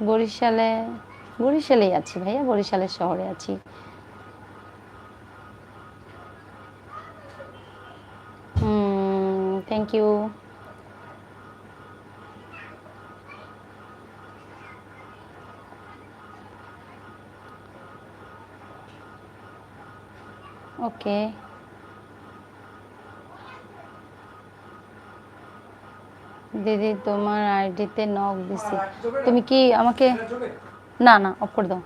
বরিশালে বরিশালেই আছি ভাইয়া বরিশালের শহরে আছি। থ্যাংক ইউ ওকে দিদি, তোমার আইডিতে নক দিছি। তুমি কি আমাকে না না অফ করে দাও।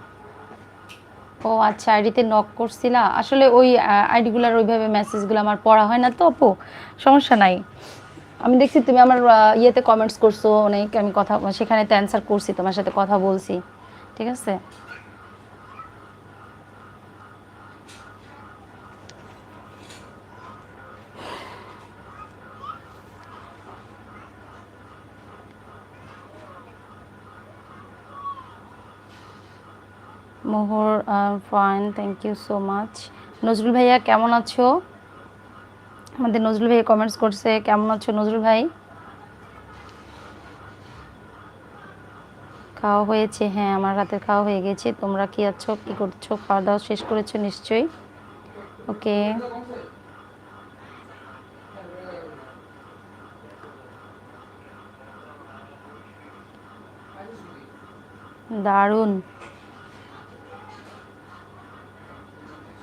ও আচ্ছা আইডিতে নক করছিলা? আসলে ওই আইডিগুলোর ওইভাবে মেসেজগুলো আমার পড়া হয় না তো আপু, সমস্যা নাই। আমি দেখছি তুমি আমার ইয়েতে কমেন্টস করছ, অনেক আমি কথা সেখানে তো অ্যান্সার করছি, তোমার সাথে কথা বলছি। ঠিক আছে? Mohor fine thank you so much Nazrul ভাইয়া, কেমন আছো? আমাদের নজরুল ভাইয়া কমেন্টস করছে, কেমন আছো নজরুল ভাই? খাওয়া হয়েছে হ্যাঁ আমার রাতের খাওয়া হয়ে গেছে। তোমরা কি আছো, কি করছ? খাওয়া দাওয়া শেষ করেছ নিশ্চয়ই? ওকে দারুণ।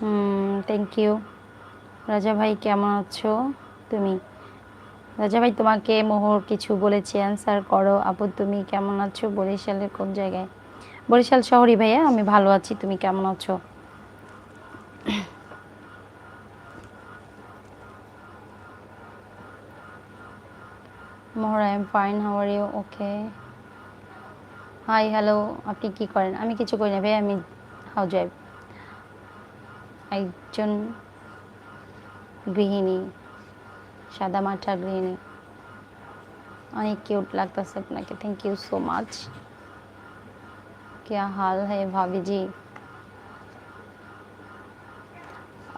থ্যাংক ইউ রাজা ভাই, কেমন আছো? তুমি? রাজা ভাই, তোমাকে মোহর কিছু বলেছি অ্যান্সার করো। আপু, তুমি কেমন আছো? বরিশালের কোন জায়গায়? বরিশাল শহরই ভাইয়া, আমি ভালো আছি, তুমি কেমন আছো? মোহর I am fine how are you okay hi hello আপনি কি করেন? আমি কিছু করি না ভাই আমি হাউ জয় একজন গৃহিণী সাদা মাঠা গৃহিণী অনেক কিউট লাগতেছে আপনাকে থ্যাংক यू सो मच क्या हाल है भाभी जी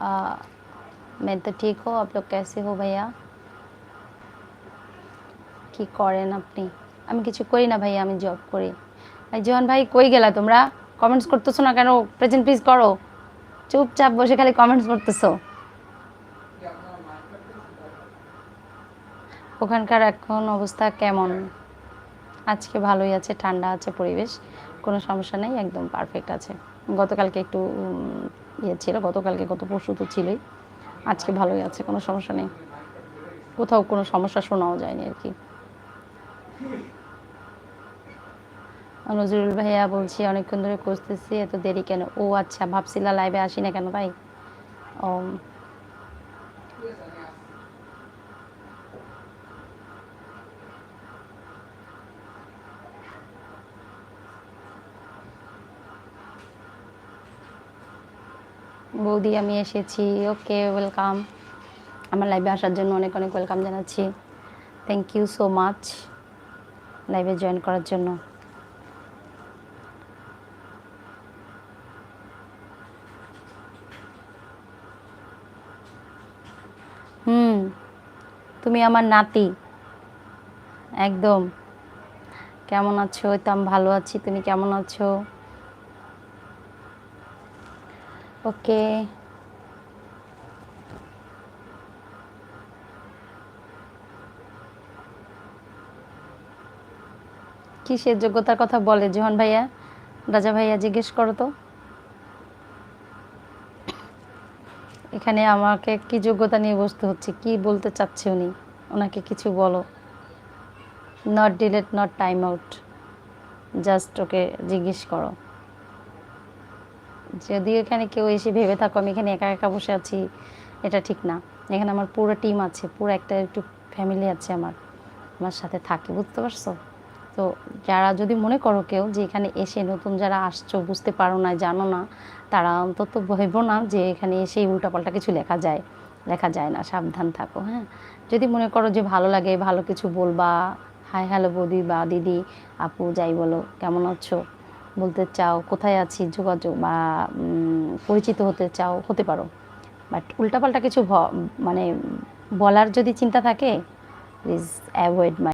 आ, मैं तो ठीक हूँ आप लोग कैसे हो भैया কি করেন আপনি আমি কিছু করি না ভাই আমি জব করি ভাই জোহান ভাই কই গেলা তোমরা কমেন্টস করতেছো না কেন প্রেজেন্ট প্লিজ করো চুপচাপ বসে খালি কমেন্টস করতেছো। ওখানকার এখন অবস্থা কেমন? আজকে ভালোই আছে, ঠান্ডা আছে পরিবেশ, কোনো সমস্যা নেই, একদম পারফেক্ট আছে। গতকালকে একটু ইয়ে ছিল, গতকালকে গত পরশু তো ছিলই। আজকে ভালোই আছে, কোনো সমস্যা নেই। কোথাও কোনো সমস্যা শোনাও যায়নি আর কি। নজরুল ভাইয়া বলছি, অনেকক্ষণ ধরে খুঁজতেছি, এত দেরি কেন? ও আচ্ছা ভাবছিলা লাইভে আসি না কেন ভাই? ও বৌদি, আমি এসেছি। ওকে ওয়েলকাম আমার লাইভে আসার জন্য অনেক অনেক ওয়েলকাম জানাচ্ছি। থ্যাংক ইউ সো মাচ লাইভে জয়েন করার জন্য। হুম, তুমি আমার নাতি। একদম। কেমন আছো? তো আমি ভালো আছি, তুমি কেমন আছো? ওকে। কিসের যোগ্যতার কথা বলে জোহন ভাইয়া? রাজা ভাইয়া জিজ্ঞেস করো তো। এখানে আমাকে কি যোগ্যতা নিয়ে বসতে হচ্ছে? কি বলতে চাচ্ছে উনি? ওনাকে কিছু বলো। Not delete not time out just okay জিজ্ঞেস করো। যদি এখানে কেউ এসে ভেবে থাকো, আমি এখানে একা একা বসে আছি, এটা ঠিক না। এখানে আমার পুরো টিম আছে, পুরো একটা একটু ফ্যামিলি আছে আমার। আমার সাথে থাকে, বুঝতে পারছ? তো যারা যদি মনে করো কেউ যে এখানে এসে নতুন যারা আসছো, বুঝতে পারো না, জানো না, তারা অন্তত ভেবো না যে এখানে এসে উল্টাপাল্টা কিছু লেখা যায় লেখা যায় না, সাবধান থাকো হ্যাঁ? যদি মনে করো যে ভালো লাগে, ভালো কিছু বলবা, হাই হ্যালো বৌদি বা দিদি, আপু যাই বলো, কেমন আছো? বলতে চাও, কোথায় আছি, যোগাযোগ বা পরিচিত হতে চাও, হতে পারো। বাট উল্টাপাল্টা কিছু মানে বলার যদি চিন্তা থাকে প্লিজ অ্যাভয়েড মাই